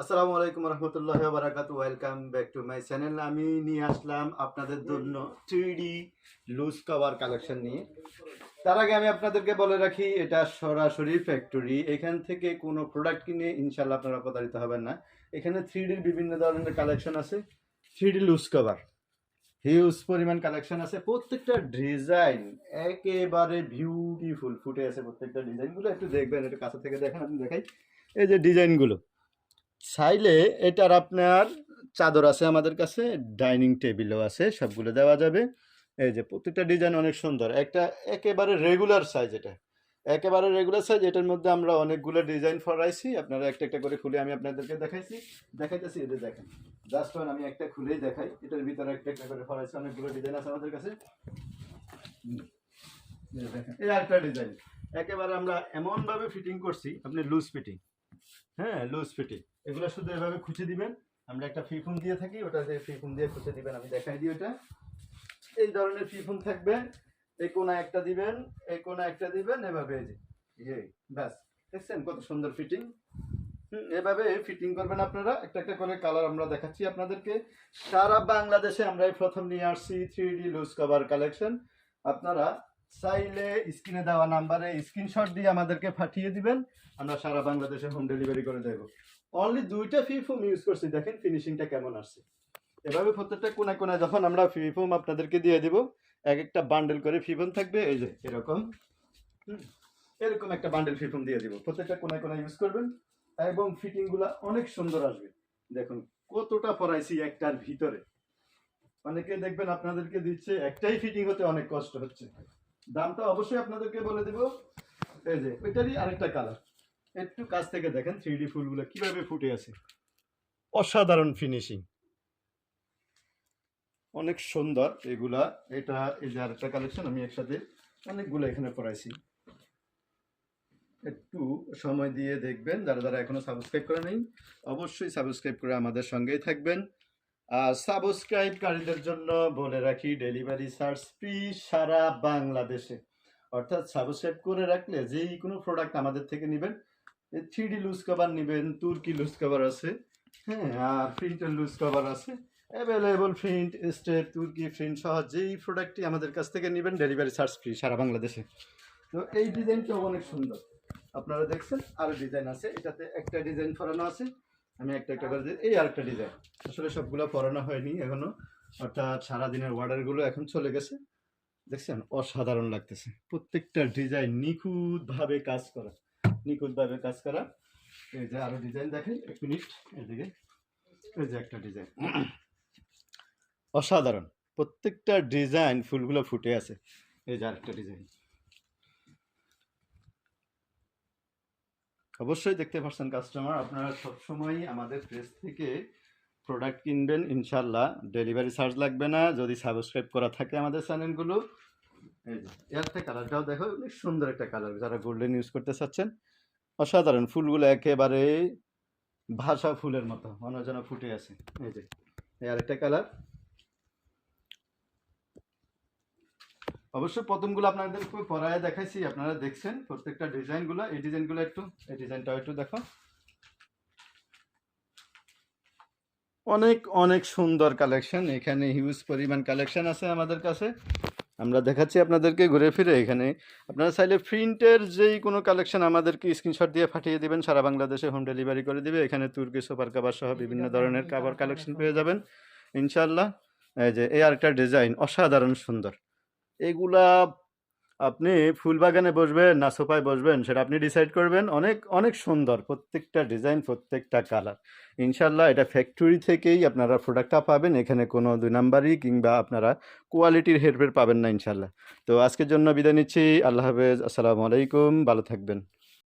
আসসালামু আলাইকুম রহমতুল্লাহ বারাকাত welcome back to my channel আমি নিয়ে আসলাম আপনাদের জন্য থ্রি লুজ কভার কালেকশন নিয়ে। তার আগে আমি আপনাদেরকে বলে রাখি, এটা সরাসরি ফ্যাক্টরি এখান থেকে কোনো প্রোডাক্ট কিনে ইনশাল্লাহ আপনারা প্রতারিত হবেন না। এখানে থ্রি ডির বিভিন্ন ধরনের কালেকশন আছে। Three D loose cover huge পরিমাণ কালেকশন আছে। প্রত্যেকটা ডিজাইন একেবারে বিউটিফুল ফুটে আছে প্রত্যেকটা ডিজাইনগুলো একটু দেখবেন, একটু কাছে থেকে দেখেন আপনি দেখাই। এই যে ডিজাইনগুলো চাইলে এটার আপনার চাদর আছে আমাদের কাছে, ডাইনিং টেবিলও আছে, সবগুলো দেওয়া যাবে। এই যে প্রত্যেকটা ডিজাইন অনেক সুন্দর। একটা একেবারে রেগুলার সাইজ এটা। একেবারে রেগুলার সাইজ এটার মধ্যে আমরা অনেকগুলো ডিজাইন ফরাইছি আপনারা একটা একটা করে খুলে আমি আপনাদেরকে দেখাইছি। দেখাইতেছি যে দেখেন। জাস্ট ওয়ান আমি একটা খুলেই দেখাই। এটার ভিতরে একটা একটা করে ফরাইছি অনেকগুলো ডিজাইন আছে আমাদের কাছে। এই আরেকটা ডিজাইন। একেবারে আমরা এমনভাবে ফিটিং করছি, আপনি লুজ ফিটিং হ্যাঁ লুজ ফিটিং এগুলো শুধু এভাবে খুঁজে দিবেন। আমরা একটা ফিফুন দিয়ে থাকি ওটা ফিফুন দিয়ে খুঁজে দিবেন, আমি দেখাই দিই ওটা। এই ধরনের ফিফুন থাকবে, এই কোনা একটা দিবেন, এই কোনা একটা দিবেন, এভাবে এই যে ব্যাস। দেখছেন কত সুন্দর ফিটিং এভাবে ফিটিং করবেন আপনারা। একটা একটা করে কালার আমরা দেখাচ্ছি আপনাদেরকে। সারা বাংলাদেশে আমরা এই প্রথম নিয়ে আসছি three D loose cover collection আপনারা চাইলে স্ক্রিনে দেওয়া নাম্বারে স্ক্রিনশট দিয়ে আমাদেরকে পাঠিয়ে দিবেন। আমরা সারা বাংলাদেশে হোম ডেলিভারি করে দেবো। অনলি দুইটা ফি ফোম ইউজ করছি। দেখেন ফিনিশিংটা কেমন আসছে। এভাবে প্রত্যেকটা কোনায় কোনায় যখন আমরা ফি ফোম আপনাদেরকে দিয়ে দিব, এক একটা বান্ডেল করে ফিফুম থাকবে। এই যে, এরকম। এরকম একটা বান্ডেল ফিফুম দিয়ে দিব। প্রত্যেকটা কোনায় কোনায় ইউজ করবেন এবং ফিটিংগুলো অনেক সুন্দর আসবে। দেখুন, কতটা পরাইছি একটার ভিতরে। অনেকে দেখবেন আপনাদেরকে দিচ্ছে, একটাই ফিটিং হতে অনেক কষ্ট হচ্ছে। দামটা অবশ্যই আপনাদেরকে বলে দেব। এই যে ওইটারই আরেকটা কালার একটু কাছ থেকে দেখেন থ্রি ফুলগুলো কীভাবে ফুটে আছে। অসাধারণ ফিনিশিং অনেক সুন্দর এগুলা। এটা, এই যে আরেকটা কালেকশন আমি একসাথে অনেকগুলো এখানে পড়াইছি। একটু সময় দিয়ে দেখবেন, যারা যারা এখনও সাবস্ক্রাইব করে নেই অবশ্যই সাবস্ক্রাইব করে আমাদের সঙ্গেই থাকবেন। সাবস্ক্রাইবকারীদের জন্য বলে রাখি ডেলিভারি চার্জ ফ্রি সারা বাংলাদেশে। অর্থাৎ সাবস্ক্রাইব করে রাখলে যেই কোনো প্রোডাক্ট আমাদের থেকে নেবেন থ্রি ডি লুজ কভার নেবেন, তুর্কি লুজ কভার আছে হ্যাঁ আর প্রিন্টের লুজ কভার আছে অ্যাভেলেবল প্রিন্ট স্টেট তুর্কি প্রিন্ট সহ যেই প্রোডাক্টটি আমাদের কাছ থেকে নেবেন ডেলিভারি চার্জ ফ্রি সারা বাংলাদেশে। তো এই ডিজাইনটাও অনেক সুন্দর। আপনারা দেখছেন আরও ডিজাইন আছে, এটাতে একটা ডিজাইন ফরানো আছে। আমি একটা একটা করে এই আরেকটা ডিজাইন আসলে সবগুলো পরানো হয়নি এখনও। অর্থাৎ সারাদিনের অর্ডারগুলো এখন চলে গেছে। দেখছেন? অসাধারণ লাগতেছে। প্রত্যেকটা ডিজাইন নিখুঁতভাবে কাজ করা। নিখুঁতভাবে কাজ করা। এই যে আরও ডিজাইন দেখেন এক মিনিট, এদিকে। এই যে একটা ডিজাইন অসাধারণ। প্রত্যেকটা ডিজাইন ফুলগুলো ফুটে আছে। এই যে আরেকটা ডিজাইন অবশ্যই দেখতে পাচ্ছেন কাস্টমার আপনারা সবসময় আমাদের পেজ থেকে প্রোডাক্ট কিনবেন ইনশাল্লাহ ডেলিভারি চার্জ লাগবে না, যদি সাবস্ক্রাইব করা থাকে আমাদের চ্যানেলগুলো এই যে, এর একটা কালারটাও দেখো অনেক সুন্দর একটা কালার যারা গোল্ডেন ইউজ করতে চাচ্ছেন। অসাধারণ, ফুলগুলো একেবারে ভাষা ফুলের মতো মনে যেন ফুটে আছে। এই যে এই আরেকটা কালার অবশ্যই প্রথমগুলো আপনাদের খুব পরায় দেখাইছি, আপনারা দেখছেন প্রত্যেকটা ডিজাইনগুলো। এই ডিজাইনগুলো একটু, এই ডিজাইনটাও একটু দেখো। অনেক অনেক সুন্দর কালেকশন, এখানে হিউজ পরিমাণ কালেকশন আছে আমাদের কাছে। আমরা দেখাচ্ছি আপনাদেরকে ঘুরে ফিরে এখানে। আপনারা চাইলে প্রিন্টের যেই কোনো কালেকশন আমাদেরকে স্ক্রিনশট দিয়ে পাঠিয়ে দেবেন, সারা বাংলাদেশে হোম ডেলিভারি করে দিবে। এখানে তুর্কি, সুপার কাবার সহ বিভিন্ন ধরনের কাবার কালেকশন পেয়ে যাবেন ইনশাল্লাহ এই যে, এই আরেকটা ডিজাইন, অসাধারণ সুন্দর। এগুলা আপনি ফুলবাগানে বসবেন না সোফায় বসবেন, সেটা আপনি ডিসাইড করবেন। অনেক অনেক সুন্দর, প্রত্যেকটা ডিজাইন প্রত্যেকটা কালার ইনশাল্লাহ এটা ফ্যাক্টরি থেকেই আপনারা প্রোডাক্টটা পাবেন, এখানে কোনো দুই নাম্বারই কিংবা আপনারা কোয়ালিটির হেরফের পাবেন না ইনশাল্লাহ। তো আজকের জন্য বিদায় নিচ্ছি, আল্লাহ হাফেজ, আসসালামু আলাইকুম, ভালো থাকবেন।